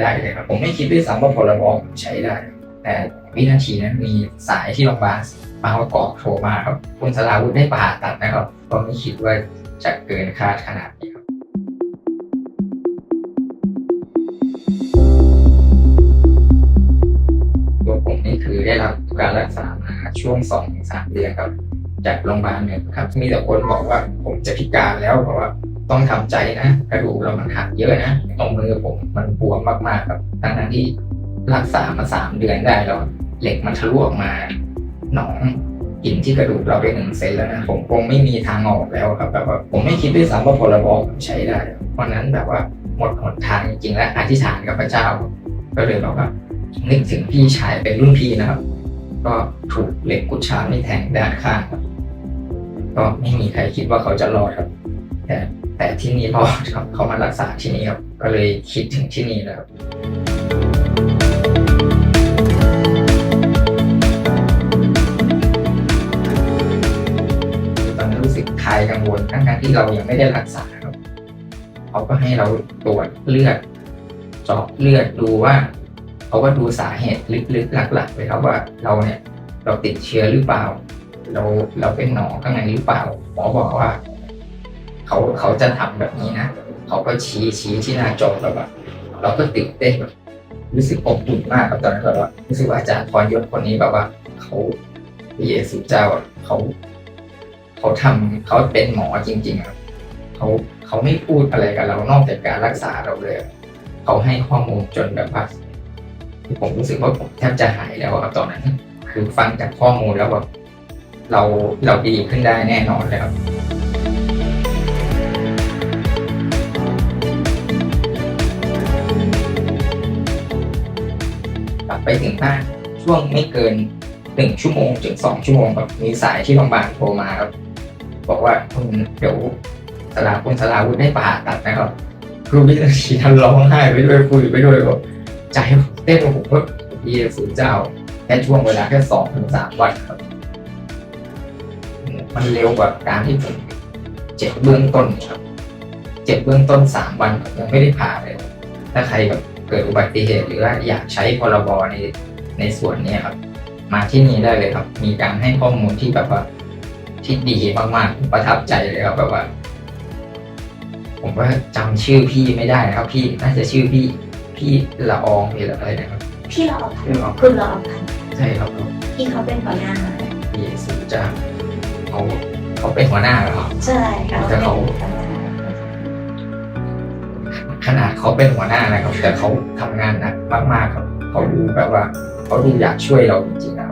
ได้เลยครับ ผมไม่คิดด้วยซ้ำว่าพลบใช้ได้ แต่วินาทีนั้นมีสายที่โรงพยาบาลบางประกอบโทรมาครับ คุณสลาวุธได้ผ่าตัดนะครับก็ไม่คิดว่าจะเกินคาดขนาดนี้ครับตัวผมนี่คือได้รับการรักษามาช่วงสองถึงสามเดือนครับ จากโรงพยาบาลเนี่ยครับ มีแต่คนบอกว่าผมจะพิการแล้วเพราะว่า ต้องทำใจนะกระดูกเรามันหักเยอะนะตรงมือผมมันบวมมากๆครับทั้งนั้นที่รักษามาสามเดือนได้แล้ว เหล็กมันทะลุออกมาหนองกินที่กระดูกเราไปหนึ่งเซนแล้วนะผมคงไม่มีทางออกแล้วครับแบบว่าผมไม่คิดด้วยซ้ำว่าพลบผมใช้ได้วันนั้นแบบว่าหมดหนทางจริงๆและอธิษฐานกับพระเจ้า ก็เลยบอกว่านึกถึงพี่ชายเป็นรุ่นพี่นะครับ ก็ถูกเหล็กกุดชาไม่แทงด้านข้างครับก็ไม่มีใครคิดว่าเขาจะรอดครับแต่ แต่ที่นี่รอเขามารักษาที่นี่ครับก็เลยคิดถึงที่นี่แล้วตอนนั้นรู้สึกคลายกังวลทั้งๆที่เรายังไม่ได้รักษาครับเขาก็ให้เราตรวจเลือดเจาะเลือดดูว่าเขาก็ดูสาเหตุลึกๆหลักๆเลยครับว่าเราเนี่ยเราติดเชื้อหรือเปล่า เราเราเป็นหนองข้างในหรือเปล่าหมอบอกว่า เขาเขาจะทำแบบนี้นะเขาก็ชี้ชี้ที่หน้าจอเราแบบเราก็ตื่นเต้นแบบรู้สึกอบอุ่นมากครับตอนนั้นแบบว่ารู้สึกว่าอาจารย์พรยศคนนี้แบบว่าเขาพระเยซูเจ้าเขาเขาทำเขาเป็นหมอจริงๆอะเขาเขาไม่พูดอะไรกับเรานอกจากการรักษาเราเลยเขาให้ข้อมูลจนแบบว่าผมรู้สึกว่าผมแทบจะหายแล้วครับตอนนั้น คือฟังจากข้อมูลแล้วแบบเราเราดีขึ้นได้แน่นอนเลย ไปถึงบ้านช่วงไม่เกินหนึ่งชั่วโมงถึงสองชั่วโมงแบบมีสายที่โรงพยาบาลโทรมาครับ บอกว่าคุณเดี๋ยวสลาคุณสลาวุธได้ผ่าตัดนะครับคือวินาทีนั้นร้องไห้ไปด้วยคุยไปด้วยแบบใจเต้นผมก็เยซูเจ้าแค่ช่วงเวลาแค่สองถึงสามวันครับ มันเร็วกว่าการที่ผมเจ็บเบื้องต้นครับ เจ็บเบื้องต้นสามวันยังไม่ได้ผ่าเลย ถ้าใครแบบ เกิดอุบัติเหตุหรือว่าอยากใช้พรบในในส่วนนี้ครับ มาที่นี่ได้เลยครับ มีการให้ข้อมูลที่แบบว่าที่ดีมากๆประทับใจเลยครับแบบว่า ผมว่าจำชื่อพี่ไม่ได้นะครับ พี่น่าจะชื่อพี่พี่ละอองหรืออะไรนะครับ พี่เราเอาพันพี่ละอองคุณเราเอาพันใช่ครับที่เขาเป็นหัวหน้าพี่สุจ้าเขาเขาเป็นหัวหน้าเหรอครับใช่ค่ะแต่เขา ขนาดเขาเป็นหัวหน้านะครับ แต่เขาทำงานหนักมากๆครับเขาดูแบบว่าเขาดูอยากช่วยเราจริงๆ